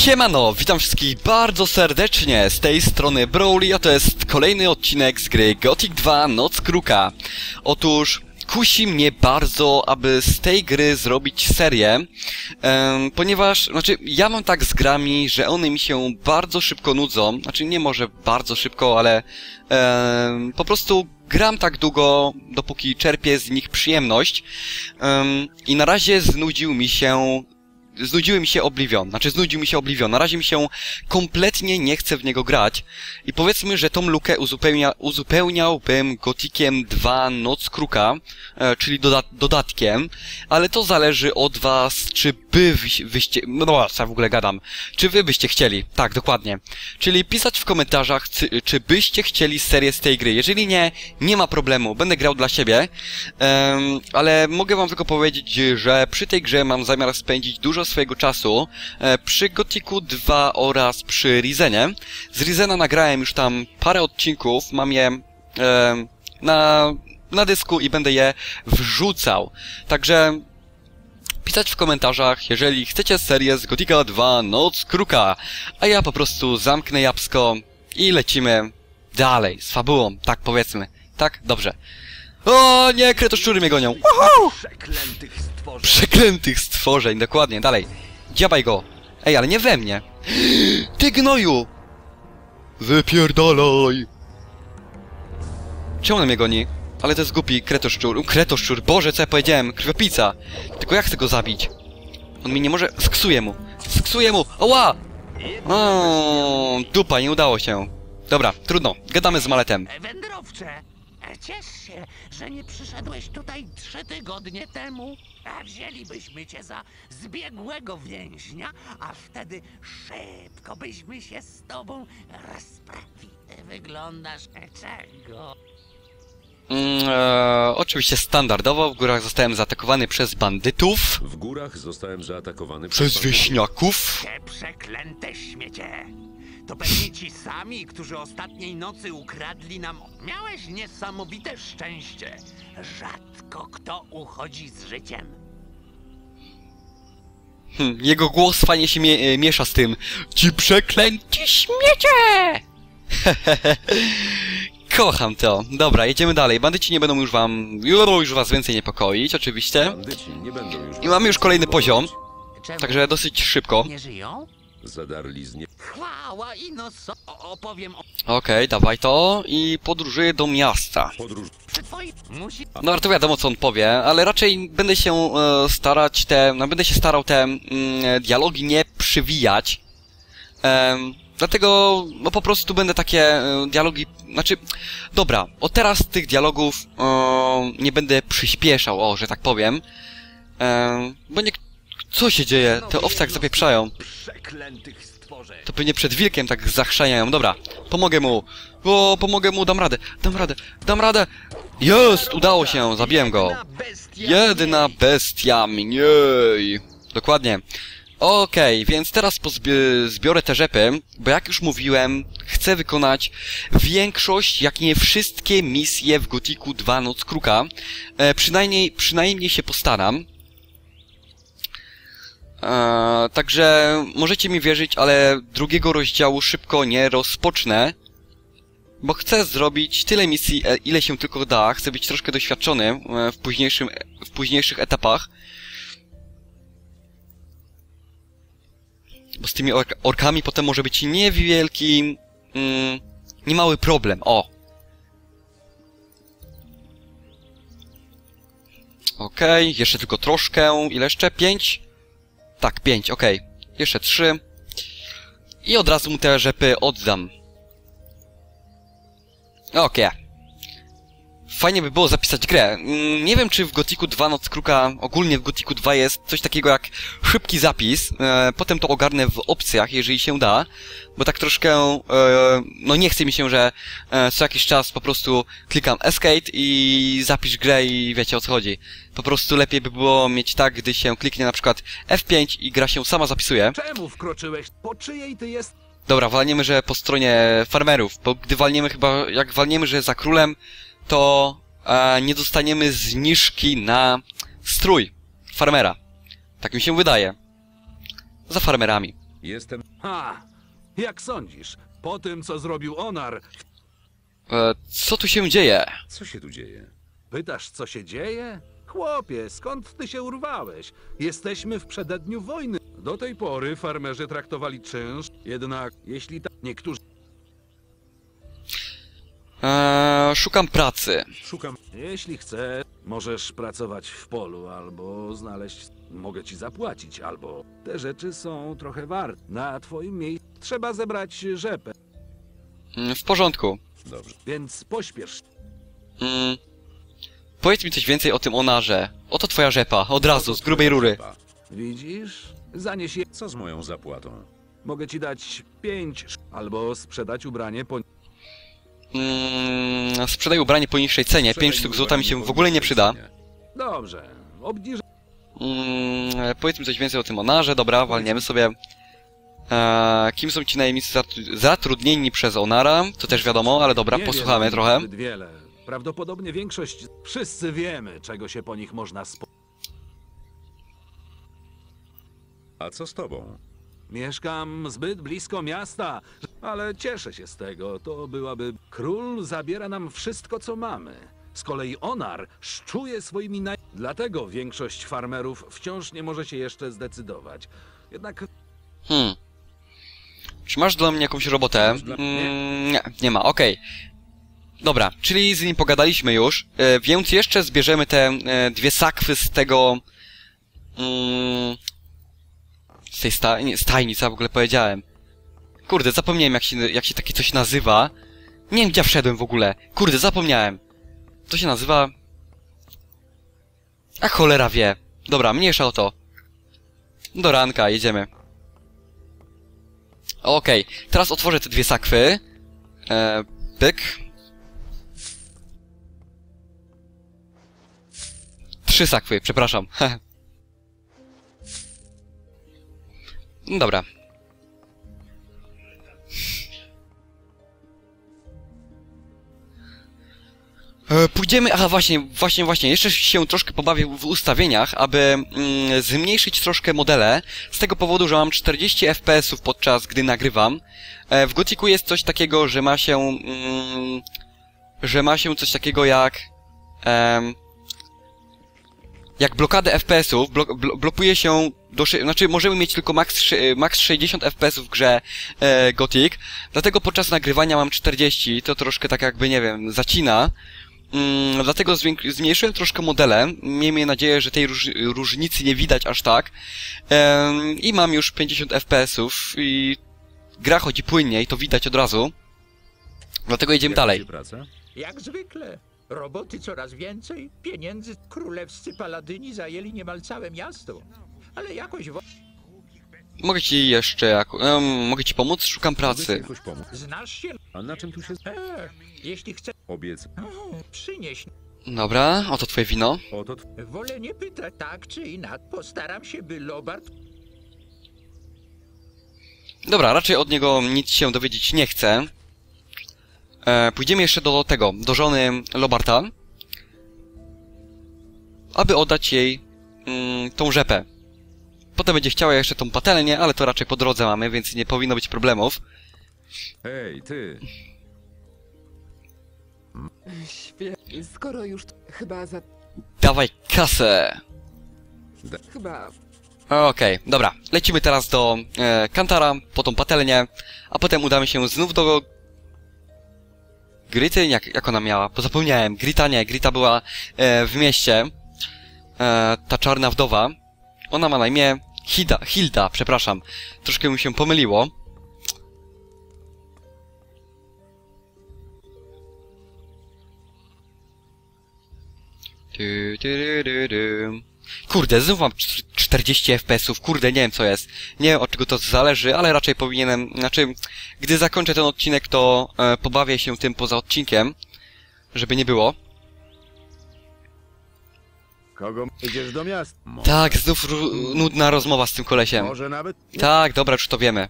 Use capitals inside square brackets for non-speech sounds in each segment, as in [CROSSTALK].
Siemano, witam wszystkich bardzo serdecznie, z tej strony Broly, a to jest kolejny odcinek z gry Gothic 2 Noc Kruka. Otóż kusi mnie bardzo, aby z tej gry zrobić serię, ponieważ, znaczy, ja mam tak z grami, że one mi się bardzo szybko nudzą, znaczy nie może bardzo szybko, ale po prostu gram tak długo, dopóki czerpię z nich przyjemność em, i na razie znudził mi się znudziły mi się Oblivion, znaczy znudził mi się Oblivion, na razie mi się kompletnie nie chce w niego grać i powiedzmy, że tą lukę uzupełnia, uzupełniałbym Gotikiem 2 Noc Kruka, e, czyli doda dodatkiem, ale to zależy od was, czy by wyś- wyście, no ja w ogóle gadam, czy wy byście chcieli, tak, dokładnie, czyli pisać w komentarzach, czy, byście chcieli serię z tej gry, jeżeli nie, nie ma problemu, będę grał dla siebie, ale mogę wam tylko powiedzieć, że przy tej grze mam zamiar spędzić dużo swojego czasu e, przy Gotiku 2 oraz przy Rizenie. Z Rizena nagrałem już tam parę odcinków, mam je na, na dysku i będę je wrzucał. Także pisać w komentarzach, jeżeli chcecie serię z Gotika 2 Noc Kruka, a ja po prostu zamknę jabłko i lecimy dalej z fabułą, tak powiedzmy. Tak? Dobrze. O nie, kretoszczury mnie gonią. Przeklętych stworzeń. Przeklętych stworzeń, dokładnie, dalej. Dziabaj go. Ej, ale nie we mnie. Ty gnoju! Wypierdalaj! Czemu on mnie goni? Ale to jest głupi kretoszczur. Kretoszczur, Boże, co ja powiedziałem? Krwiopica! Tylko ja chcę go zabić. On mi nie może... Sksuję mu! Sksuję mu! Oła! O, dupa, nie udało się. Dobra, trudno. Gadamy z maletem. Wędrowcze, ciesz się, że nie przyszedłeś tutaj trzy tygodnie temu. A wzięlibyśmy cię za zbiegłego więźnia, a wtedy szybko byśmy się z tobą rozprawili. Wyglądasz czego? Mm, e, oczywiście standardowo w górach zostałem zaatakowany przez bandytów, W górach zostałem zaatakowany przez bandytów. wieśniaków. Te przeklęte śmiecie! To pewnie ci sami, którzy ostatniej nocy ukradli nam. Miałeś niesamowite szczęście. Rzadko kto uchodzi z życiem. Hm, jego głos fajnie się mie e, miesza z tym. Ci przeklęci śmiecie! [LAUGHS] Kocham to. Dobra, jedziemy dalej. Bandyci nie będą już wam... już was więcej niepokoić, oczywiście. Bandyci nie będą już... I mamy już kolejny poziom, Czemu także dosyć szybko. nie żyją? Zadarli z nie... Chwała i no so... o- opowiem o... Okej, dawaj to i podróżuję do miasta. Podróż... Musi... No ale to wiadomo co on powie, ale raczej będę się e, starać te, no będę się starał te mm, dialogi nie przywijać. Em, dlatego no po prostu będę takie e, dialogi, znaczy, dobra, od teraz tych dialogów e, nie będę przyspieszał, o, że tak powiem. Em, bo nie, co się dzieje? Te owce jak zapieprzają. Przeklętych stworzeń. To pewnie przed wilkiem tak zachrzaniają. Dobra, pomogę mu. O, pomogę mu, dam radę, dam radę, dam radę. Jest, udało się, zabiłem go. Jedna bestia mniej. Dokładnie. Okej, więc teraz pozbi- zbiorę te rzepy, bo jak już mówiłem, chcę wykonać większość, jak nie wszystkie misje w Gotiku 2 Noc Kruka. E, przynajmniej, przynajmniej się postaram. E, także możecie mi wierzyć, ale drugiego rozdziału szybko nie rozpocznę. Bo chcę zrobić tyle misji, e, ile się tylko da. Chcę być troszkę doświadczony e, w, późniejszym, w późniejszych etapach. Bo z tymi ork orkami potem może być niewielki, mm, niemały problem. O! Okej, jeszcze tylko troszkę. Ile jeszcze? Pięć? Tak, pięć, okej. Jeszcze trzy. I od razu mu te rzepy oddam. Okej. Fajnie by było zapisać grę. Mm, Nie wiem, czy w Gotiku 2 Noc Kruka, ogólnie w Gotiku 2 jest coś takiego jak szybki zapis. E, potem to ogarnę w opcjach, jeżeli się da. Bo tak troszkę, e, no nie chce mi się, że e, co jakiś czas po prostu klikam Escape i zapisz grę i wiecie o co chodzi. Po prostu lepiej by było mieć tak, gdy się kliknie na przykład F5 i gra się sama zapisuje. Czemu wkroczyłeś? Po czyjej ty jest? Dobra, walniemy, że po stronie farmerów, bo gdy walniemy chyba, jak walniemy, że za królem, to e, nie dostaniemy zniżki na strój farmera. Tak mi się wydaje. Za farmerami. Jestem... Ha! Jak sądzisz? Po tym, co zrobił Onar, E, co tu się dzieje? Co się tu dzieje? pytasz, co się dzieje? Chłopie, skąd ty się urwałeś? Jesteśmy w przededniu wojny. Do tej pory farmerzy traktowali czynsz, jednak jeśli tak niektórzy... E, szukam pracy. Szukam... Jeśli chcesz, możesz pracować w polu albo znaleźć... Mogę ci zapłacić, albo... Te rzeczy są trochę warte. Na twoim miejscu trzeba zebrać rzepę, Mm, w porządku. Dobrze. więc pośpiesz. Mm, powiedz mi coś więcej o tym onarze. Oto twoja rzepa, od razu, z grubej rury. Chyba. Widzisz? Zanieś je... Co z moją zapłatą? Mogę ci dać pięć, sz- albo sprzedać ubranie po... Mm, sprzedaj ubranie po niższej cenie. 5 sztuk złota mi się w ogóle nie przyda. Dobrze, obniżę... Mm, powiedz mi coś więcej o tym onarze. Dobra, walniemy sobie. E, kim są ci najemnicy zatru- zatrudnieni przez onara? To też wiadomo, ale dobra, Nie posłuchamy wiem, trochę. Wiele. Prawdopodobnie większość... Wszyscy wiemy, czego się po nich można spo... A co z tobą? Mieszkam zbyt blisko miasta, ale cieszę się z tego. To byłaby... Król zabiera nam wszystko, co mamy. Z kolei Onar szczuje swoimi naj... Dlatego większość farmerów wciąż nie może się jeszcze zdecydować. Jednak Hmm. Czy masz dla mnie jakąś robotę? Mm, nie, nie ma, okej. Dobra, czyli z nim pogadaliśmy już, e, więc jeszcze zbierzemy te e, dwie sakwy z tego... Mm, z tej sta nie, stajni, co ja w ogóle powiedziałem. Kurde, zapomniałem jak się, jak się takie coś nazywa. Nie wiem, gdzie ja wszedłem w ogóle. Kurde, zapomniałem. To się nazywa... A cholera wie. Dobra, mniejsza o to. Do ranka, jedziemy. Okej, teraz otworzę te dwie sakwy. E, pyk. Trzy sakwy, przepraszam. [LAUGHS] Dobra. E, Pójdziemy, aha właśnie, właśnie, właśnie, jeszcze się troszkę pobawię w ustawieniach, aby mm, zmniejszyć troszkę modele, z tego powodu, że mam 40 FPS-ów podczas gdy nagrywam. E, w Gothicu jest coś takiego, że ma się, mm, że ma się coś takiego jak, em, jak blokadę FPS-ów, blo, blo, blokuje się do, znaczy możemy mieć tylko max, max 60 FPS-ów w grze e, Gothic, dlatego podczas nagrywania mam 40, to troszkę tak jakby, nie wiem, zacina. Mm, dlatego zmniejszyłem troszkę modele. Miejmy nadzieję, że tej róż- różnicy nie widać aż tak. Em, I mam już 50 FPS-ów i gra chodzi płynniej, to widać od razu. Dlatego jedziemy Jak dalej. Jak zwykle. Roboty coraz więcej, pieniędzy królewscy paladyni zajęli niemal całe miasto. Ale jakoś Mogę ci jeszcze jak... em, mogę ci pomóc? Szukam pracy. jakoś pomóc. znasz się. A na czym tu się... E, jeśli chcesz, Obiec... przynieś. Dobra, oto twoje wino. Oto... tw- Wolę nie pytać tak czy inaczej. Postaram się, by Lobart Dobra, raczej od niego nic się dowiedzieć nie chcę. E, pójdziemy jeszcze do tego, do żony Lobarta. Aby oddać jej mm, tą rzepę. Potem będzie chciała jeszcze tą patelnię, ale to raczej po drodze mamy, więc nie powinno być problemów. Hej, ty! Świetnie, skoro już chyba za... Dawaj kasę! chyba... Okej, dobra. Lecimy teraz do e, Kantara, po tą patelnię, a potem udamy się znów do Grity? Jak, jak ona miała? Bo zapomniałem. Grita nie, Grita była e, w mieście. E, ta czarna wdowa. Ona ma na imię Hilda, Hilda, przepraszam. Troszkę mi się pomyliło. Kurde, znów mam cz- 40 FPS-ów, kurde, nie wiem co jest. Nie wiem od czego to zależy, ale raczej powinienem, znaczy, gdy zakończę ten odcinek, to e, pobawię się tym poza odcinkiem, żeby nie było. Kogo idziesz do miasta? Tak, znów nudna rozmowa z tym kolesiem. Może nawet Tak, dobra, już to wiemy.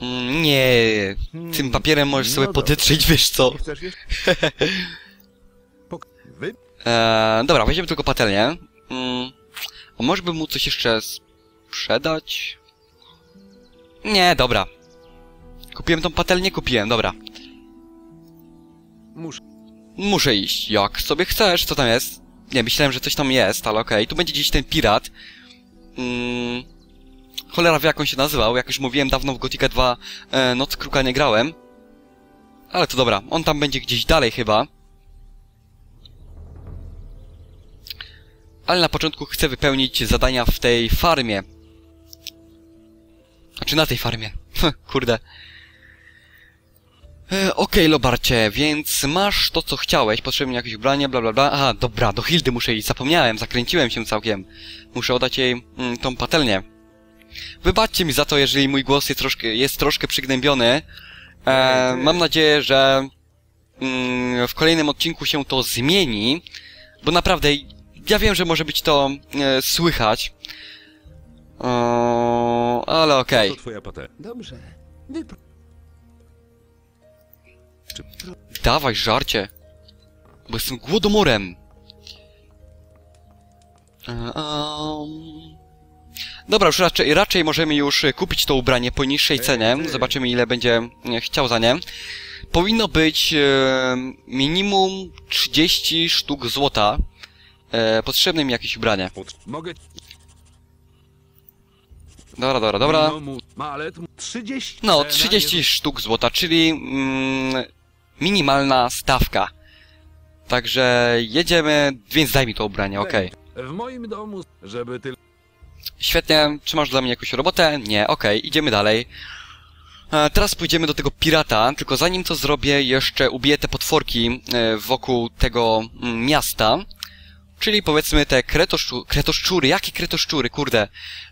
Mm, Nie, tym papierem możesz no sobie dobra. podetrzeć, wiesz co. nie chcesz jeszcze? [LAUGHS] Pok- Wy? E, dobra, weźmiemy tylko patelnię. Mm, A może by mu coś jeszcze sprzedać? Nie, dobra. Kupiłem tą patelnię? Kupiłem, dobra. Muszę. Muszę iść. Jak sobie chcesz, co tam jest? Nie, myślałem, że coś tam jest, ale okej. Tu będzie gdzieś ten pirat. Mm. Cholera wie jak on się nazywał. Jak już mówiłem dawno w Gothica 2 e, Noc Kruka nie grałem. Ale to dobra, on tam będzie gdzieś dalej chyba. Ale na początku chcę wypełnić zadania w tej farmie. Znaczy na tej farmie. [LAUGHS] Kurde. E, Okej, Lobarcie, więc masz to, co chciałeś, potrzebne jakieś ubranie, bla bla bla. Aha, dobra, do Hildy muszę iść, zapomniałem, zakręciłem się całkiem. Muszę oddać jej mm, tą patelnię. Wybaczcie mi za to, jeżeli mój głos jest troszkę, jest troszkę przygnębiony. E, mam nadzieję, że mm, w kolejnym odcinku się to zmieni, bo naprawdę, ja wiem, że może być to e, słychać. O, ale okej. To twoja patelnia. Dobrze. Wypro... Dawaj, żarcie. Bo jestem głodomorem. Um... Dobra, już raczej, raczej możemy już e, kupić to ubranie po niższej cenie. Zobaczymy, ile będzie e, chciał za nie. Powinno być e, minimum 30 sztuk złota. E, potrzebne mi jakieś ubranie. Mogę... Dobra, dobra, dobra. No, mu- Malet, mu- 30. No, Cena 30 jest- sztuk złota, czyli mm, minimalna stawka. Także jedziemy, więc daj mi to ubranie, okej. W moim domu, żeby ty... Świetnie, czy masz dla mnie jakąś robotę? Nie, okej, idziemy dalej. E, teraz pójdziemy do tego pirata, tylko zanim to zrobię, jeszcze ubiję te potworki e, wokół tego mm, miasta. Czyli powiedzmy te kretoszczu, kretoszczury, jakie kretoszczury, kurde.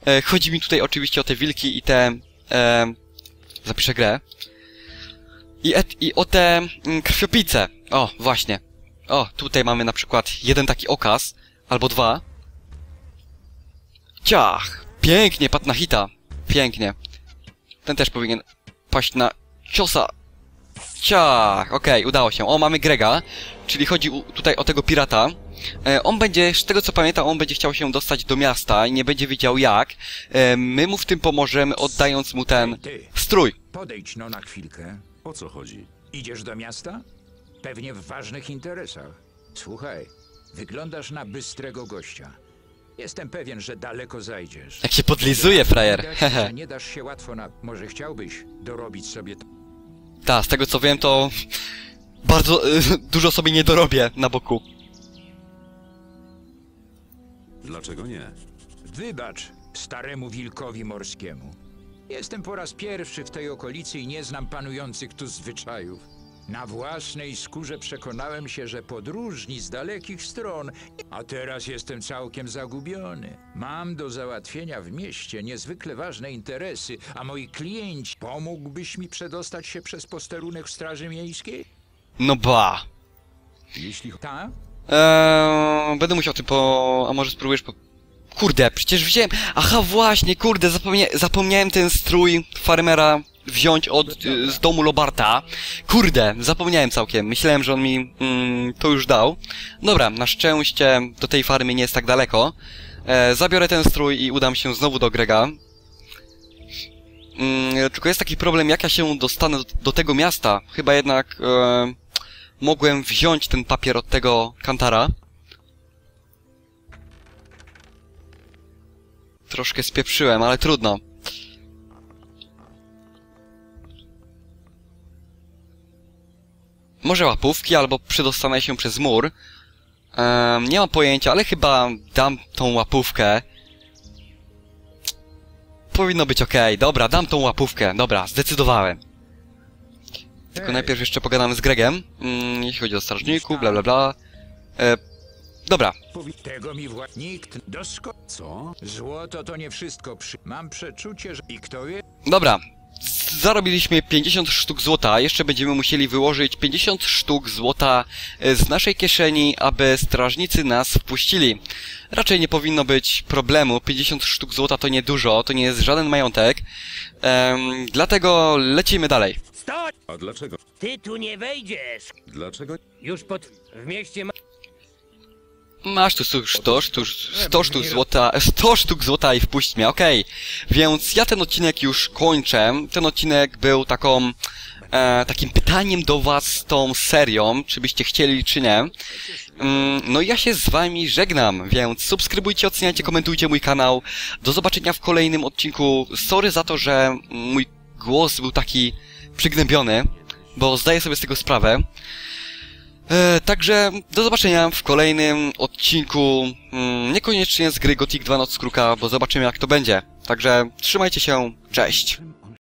E, chodzi mi tutaj oczywiście o te wilki i te... E, zapiszę grę. I, et, I o te mm, krwiopice. O, właśnie. O, tutaj mamy na przykład jeden taki okaz, albo dwa. Ciach! Pięknie, padł na hita. Pięknie. Ten też powinien paść na ciosa. Ciach! Okej, udało się. O, mamy Grega, czyli chodzi tutaj o tego pirata. E, on będzie, z tego co pamiętam, on będzie chciał się dostać do miasta i nie będzie wiedział jak. E, my mu w tym pomożemy, oddając mu ten strój. podejdź no na chwilkę. O co chodzi? Idziesz do miasta? Pewnie w ważnych interesach. Słuchaj, wyglądasz na bystrego gościa. Jestem pewien, że daleko zajdziesz. Jak się podlizuje, frajer. Widać, Hehe. że [LAUGHS] nie dasz się łatwo na... Może chciałbyś dorobić sobie... t- Ta, z tego co wiem, to bardzo y, [LAUGHS] dużo sobie nie dorobię na boku. Dlaczego nie? Wybacz staremu wilkowi morskiemu. Jestem po raz pierwszy w tej okolicy i nie znam panujących tu zwyczajów. Na własnej skórze przekonałem się, że podróżni z dalekich stron, a teraz jestem całkiem zagubiony. Mam do załatwienia w mieście niezwykle ważne interesy, a moi klienci pomógłbyś mi przedostać się przez posterunek Straży Miejskiej? No ba. Jeśli Ta? Eee, będę musiał ty po... A może spróbujesz po... Kurde, przecież wziąłem... Aha, właśnie, kurde, zapomnia... zapomniałem ten strój farmera wziąć od... Y, z domu Lobarta. Kurde, zapomniałem całkiem. Myślałem, że on mi mm, to już dał. Dobra, na szczęście do tej farmy nie jest tak daleko. E, zabiorę ten strój i udam się znowu do Grega. Mm, tylko jest taki problem, jak ja się dostanę do, do tego miasta. Chyba jednak... E, mogłem wziąć ten papier od tego kantara. Troszkę spieprzyłem, ale trudno. Może łapówki, albo przedostanę się przez mur. Ehm, nie mam pojęcia, ale chyba dam tą łapówkę. Powinno być okej. Dobra, dam tą łapówkę. Dobra, zdecydowałem. Tylko najpierw jeszcze pogadamy z Gregem, mm, jeśli chodzi o strażników, bla bla bla. E, dobra, Tego mi wła... Nikt dosko... Co? Złoto to nie wszystko przy... Mam przeczucie, że... I kto wie... dobra. Zarobiliśmy 50 sztuk złota, jeszcze będziemy musieli wyłożyć 50 sztuk złota e, z naszej kieszeni, aby strażnicy nas wpuścili. Raczej nie powinno być problemu, 50 sztuk złota to niedużo, to nie jest żaden majątek. Dlatego lecimy dalej. Stoj! A dlaczego? Ty tu nie wejdziesz! Dlaczego? Już pod... w mieście ma... Masz tu su- 100 sztuk, 100 sztuk złota, 100 sztuk złota i wpuść mnie, okej. Więc ja ten odcinek już kończę. Ten odcinek był taką, e, takim pytaniem do was z tą serią, czy byście chcieli, czy nie. Mm, No i ja się z wami żegnam, więc subskrybujcie, oceniajcie, komentujcie mój kanał. Do zobaczenia w kolejnym odcinku. Sorry za to, że mój głos był taki przygnębiony, bo zdaję sobie z tego sprawę. E, także do zobaczenia w kolejnym odcinku. Mm, niekoniecznie z gry Gothic 2 Noc Kruka, bo zobaczymy jak to będzie. Także trzymajcie się, cześć.